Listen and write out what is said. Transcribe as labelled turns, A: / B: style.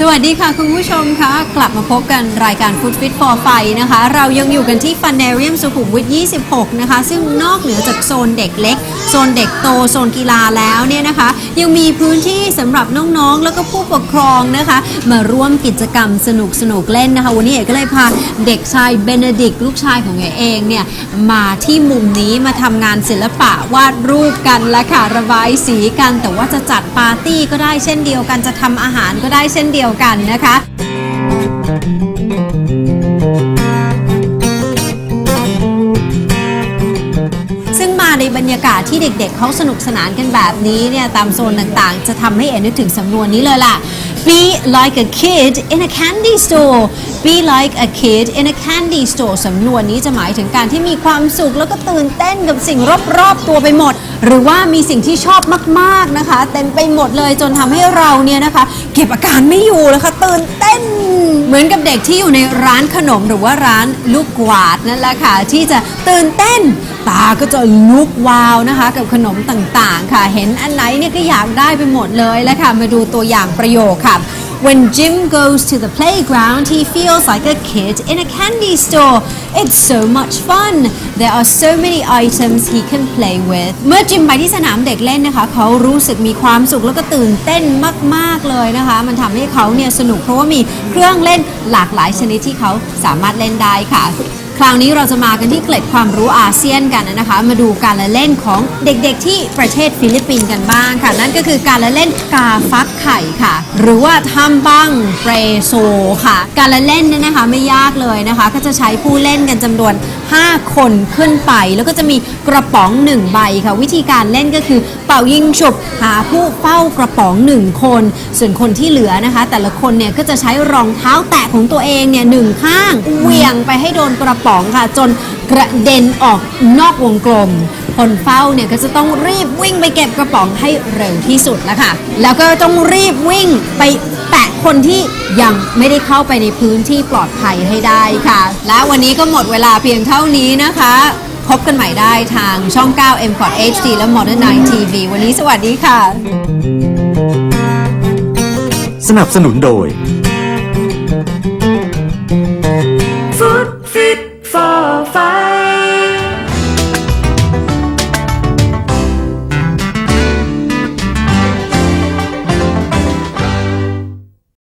A: สวัสดีค่ะคุณผู้ชมคะกลับมาพบกันรายการ Food Fit for ไฟนะคะ เรายังอยู่กันที่ Funarium สุขุมวิท 26 นะคะ ซึ่งนอกเหนือจากโซนเด็กเล็ก โซนเด็กโต โซนกีฬาแล้วเนี่ยนะคะ ยังมีพื้นที่สำหรับน้องๆ แล้วก็ผู้ปกครองนะคะ มาร่วมกิจกรรมสนุกสนุกเล่นนะคะ วันนี้เอกก็เลยพาเด็กชายเบเนดิกลูกชายของเอกเองเนี่ยมาที่มุมนี้มาทำงานศิลปะวาดรูปกันและค่ะระบายสีกัน แต่ว่าจะจัดปาร์ตี้ก็ได้เช่นเดียวกันจะทำอาหารก็ได้เช่นเดียวกันนะคะซึ่งมาในบรรยากาศที่เด็กๆเขาสนุกสนานกันแบบนี้เนี่ยตามโซนต่างๆ จะทำให้เอ็นนึกถึงสำนวนนี้เลยล่ะ Be like a kid in a candy store Be like a kid in a candy store สำนวนนี้จะหมายถึงการที่มีความสุขแล้วก็ตื่นเต้นกับสิ่งรอบๆตัวไปหมด หรือว่ามีสิ่งที่ชอบมากๆนะคะ เต็มไปหมดเลยจนทำให้เราเนี่ยนะคะ เก็บอาการไม่อยู่แล้วค่ะตื่นเต้นเหมือนกับเด็กที่อยู่ในร้านขนมหรือว่าร้านลูกกวาดนั่นแหละค่ะ ที่จะตื่นเต้น ตาก็จะลุกวาวนะคะ กับขนมต่างๆ ค่ะ เห็นอันไหนเนี่ยก็อยากได้ไปหมดเลยแล้วค่ะมาดูตัวอย่างประโยคค่ะ When Jim goes to the playground, he feels like a kid in a candy store. It's so much fun. There are so many items he can play with. เมื่อจิมไปที่สนามเด็กเล่นนะคะ เขารู้สึกมีความสุขแล้วก็ตื่นเต้นมาก ๆ เลยนะคะ มันทำให้เขาเนี่ยสนุกเพราะว่ามีเครื่องเล่นหลากหลายชนิดที่เขาสามารถเล่นได้ค่ะ คราวนี้เราจะมากันที่เกล็ดความรู้อาเซียนกันนะคะ มาดูการละเล่นของเด็กๆ ที่ประเทศฟิลิปปินส์กันบ้างค่ะ นั่นก็คือการละเล่นกาฟักไข่ค่ะ หรือว่าทำบังเปรโซค่ะ การละเล่นเนี่ยนะคะไม่ยากเลยนะคะ ก็จะใช้ผู้เล่นกันจำนวน 5 คนขึ้นไป แล้วก็จะมีกระป๋อง 1 ใบค่ะ วิธีการเล่นก็คือเป่ายิงฉุบหาผู้เฝ้ากระป๋อง 1 คน ส่วนคนที่เหลือนะคะ แต่ละคนเนี่ยก็จะใช้รองเท้าแตะของตัวเองเนี่ยหนึ่งข้างเหวี่ยงไปให้โดนกระป๋องค่ะ จนกระเด็นออกนอกวงกลม คนเฝ้าเนี่ยก็จะต้องรีบวิ่งไปเก็บกระป๋องให้เร็วที่สุดแล้วค่ะแล้วก็ต้องรีบวิ่งไป คนที่ยังไม่ได้เข้าไปในพื้นที่ปลอดภัยให้ได้ค่ะ และวันนี้ก็หมดเวลาเพียงเท่านี้นะคะ พบกันใหม่ได้ทางช่อง 9 m c o t HD และ Modern 9 TV วันนี้สวัสดีค่ะ
B: สนับสนุนโดย